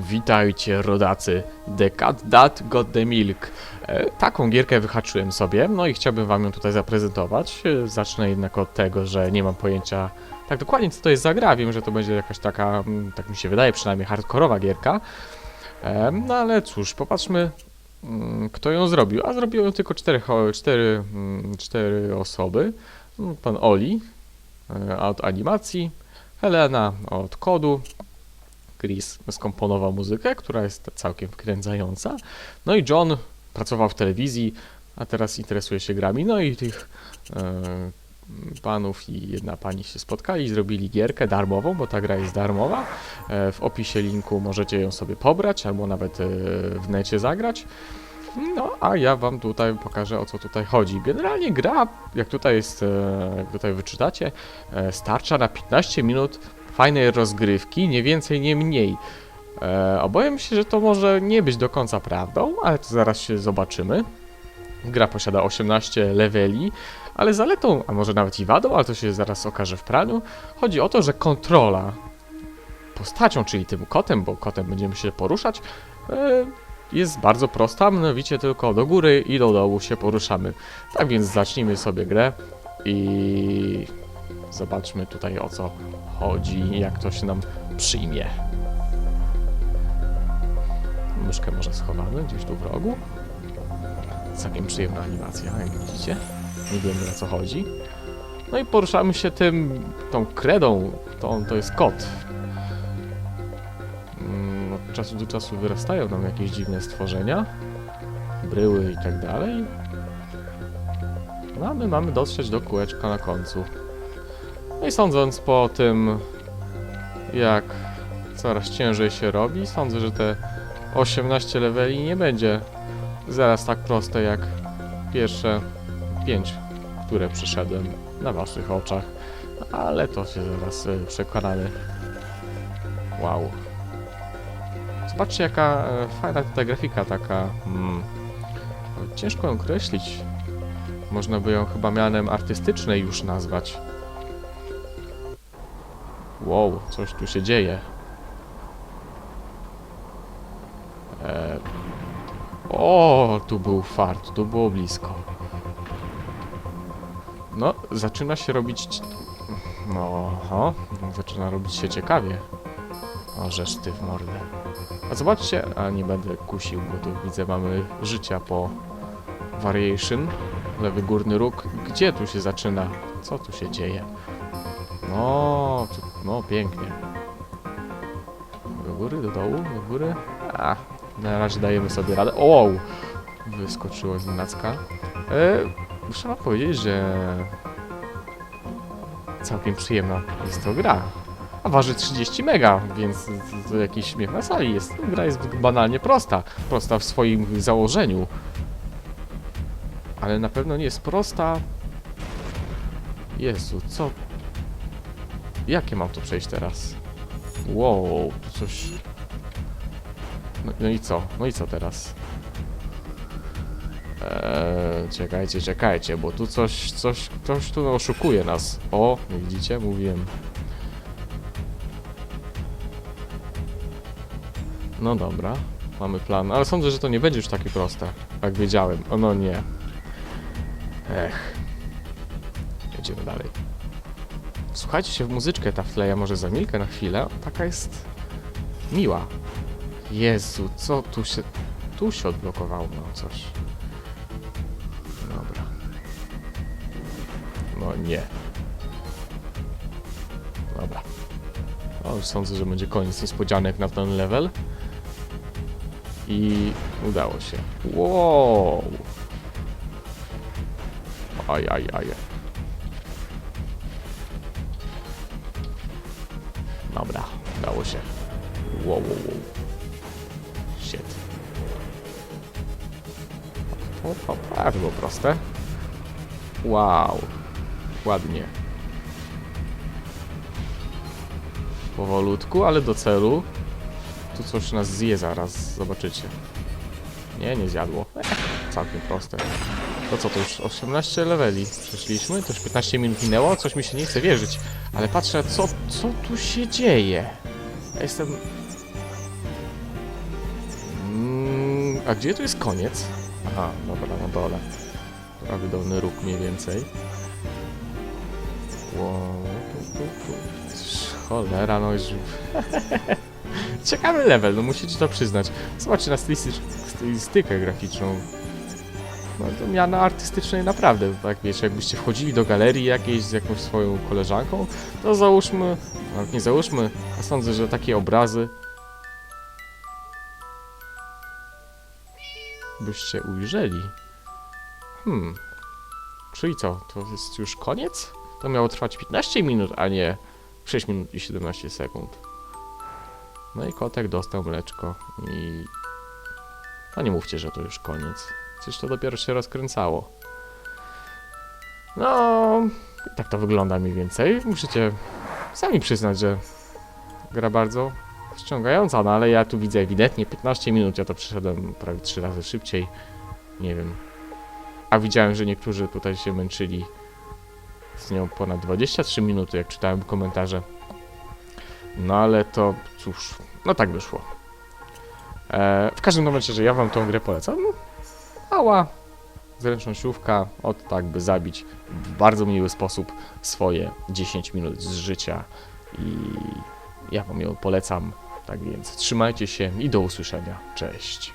Witajcie rodacy, The Cat That Got The Milk. E, taką gierkę wyhaczyłem sobie, no i chciałbym wam ją tutaj zaprezentować. E, zacznę jednak od tego, że nie mam pojęcia tak dokładnie co to jest za gra. Wiem, że to będzie jakaś taka, mm, tak mi się wydaje przynajmniej, hardkorowa gierka. E, no ale cóż, popatrzmy mm, kto ją zrobił. A zrobiło ją tylko cztery, cztery, mm, cztery osoby. Pan Oli od animacji, Helena od kodu, Chris skomponował muzykę, która jest całkiem wkręcająca. No i John pracował w telewizji, a teraz interesuje się grami. No i tych e, panów i jedna pani się spotkali i zrobili gierkę darmową, bo ta gra jest darmowa. E, w opisie linku możecie ją sobie pobrać albo nawet e, w necie zagrać. No, a ja wam tutaj pokażę o co tutaj chodzi. Generalnie gra, jak tutaj jest, jak tutaj wyczytacie, starcza na 15 minut fajnej rozgrywki, nie więcej, nie mniej. E, się, że to może nie być do końca prawdą, ale to zaraz się zobaczymy. Gra posiada 18 leveli, ale zaletą, a może nawet i wadą, ale to się zaraz okaże w praniu, chodzi o to, że kontrola postacią, czyli tym kotem, bo kotem będziemy się poruszać, e, jest bardzo prosta, mianowicie tylko do góry i do dołu się poruszamy. Tak więc zacznijmy sobie grę i zobaczmy tutaj o co chodzi jak to się nam przyjmie. Myszkę może schowamy gdzieś tu w rogu. Całkiem przyjemna animacja, jak widzicie. Nie wiemy o co chodzi. No i poruszamy się tym, tą kredą, to, to jest kot. Mm, Od czasu do czasu wyrastają nam jakieś dziwne stworzenia, bryły i tak dalej. No a my mamy dotrzeć do kółeczka na końcu. No i sądząc po tym, jak coraz ciężej się robi, sądzę, że te 18 leveli nie będzie zaraz tak proste jak pierwsze 5, które przeszedłem na waszych oczach. Ale to się zaraz y, przekonamy. Wow. Zobaczcie jaka e, fajna ta grafika taka. Mm, ciężko ją określić. Można by ją chyba mianem artystycznej już nazwać. Wow, coś tu się dzieje. E... O, tu był fart, tu było blisko. No, zaczyna się robić... No, oho, zaczyna robić się ciekawie. O, żeż ty w mordę. A zobaczcie, a nie będę kusił, bo tu widzę mamy życia po variation. Lewy górny róg. Gdzie tu się zaczyna? Co tu się dzieje? No, tu, no pięknie. Do góry, do dołu, do góry. A, na razie dajemy sobie radę. O, wow! Wyskoczyło z nienacka. E, muszę wam powiedzieć, że całkiem przyjemna jest to gra. A waży 30 mega, więc to jakiś śmiech na sali jest. Gra jest banalnie prosta. Prosta w swoim założeniu. Ale na pewno nie jest prosta. Jezu, co? Jakie mam to przejść teraz? Wow, tu coś... No, no i co? No i co teraz? Eee, czekajcie, czekajcie, bo tu coś, coś, ktoś tu oszukuje nas. O, widzicie? Mówiłem. No dobra, mamy plan, ale sądzę, że to nie będzie już takie proste, jak wiedziałem. O no nie. Ech. Jedziemy dalej. Słuchajcie się w muzyczkę ta wkleja, może zamilkę na chwilę. Taka jest miła. Jezu, co tu się... Tu się odblokowało no coś. Dobra. No nie. Dobra. O, już sądzę, że będzie koniec niespodzianek na ten level. I udało się. Wow! Aj, aj, aj. Się. Wow, wow, wow. Shit. O, o, a, było proste. Wow. Ładnie. Powolutku, ale do celu. Tu coś nas zje zaraz, zobaczycie. Nie, nie zjadło. Ech, całkiem proste. To co, to już 18 leveli przeszliśmy? To już 15 minut minęło? Coś mi się nie chce wierzyć. Ale patrzę, co, co tu się dzieje? Ja jestem A gdzie tu jest koniec? Aha, dobra, na dole. Prawy dolny róg mniej więcej. Wow. Cholera, no już... Ciekawy level, no musicie to przyznać. Zobaczcie na stylistyk- stylistykę graficzną. No to miano artystycznej naprawdę, tak wiecie, jakbyście wchodzili do galerii jakiejś z jakąś swoją koleżanką, to załóżmy, nawet nie załóżmy, a sądzę, że takie obrazy byście ujrzeli. Hmm. Czyli co, to jest już koniec? To miało trwać 15 minut, a nie 6 minut i 17 sekund. No i kotek dostał mleczko i... No nie mówcie, że to już koniec. Przecież to dopiero się rozkręcało. No... Tak to wygląda mniej więcej. Musicie sami przyznać, że gra bardzo ściągająca, no ale ja tu widzę ewidentnie 15 minut, ja to przeszedłem prawie 3 razy szybciej. Nie wiem. A widziałem, że niektórzy tutaj się męczyli z nią ponad 23 minuty, jak czytałem komentarze. No ale to cóż, no tak wyszło. E, w każdym razie, że ja wam tą grę polecam. Mała, zręcznościówka, od tak by zabić w bardzo miły sposób swoje 10 minut z życia i ja wam ją polecam. Tak więc trzymajcie się i do usłyszenia. Cześć.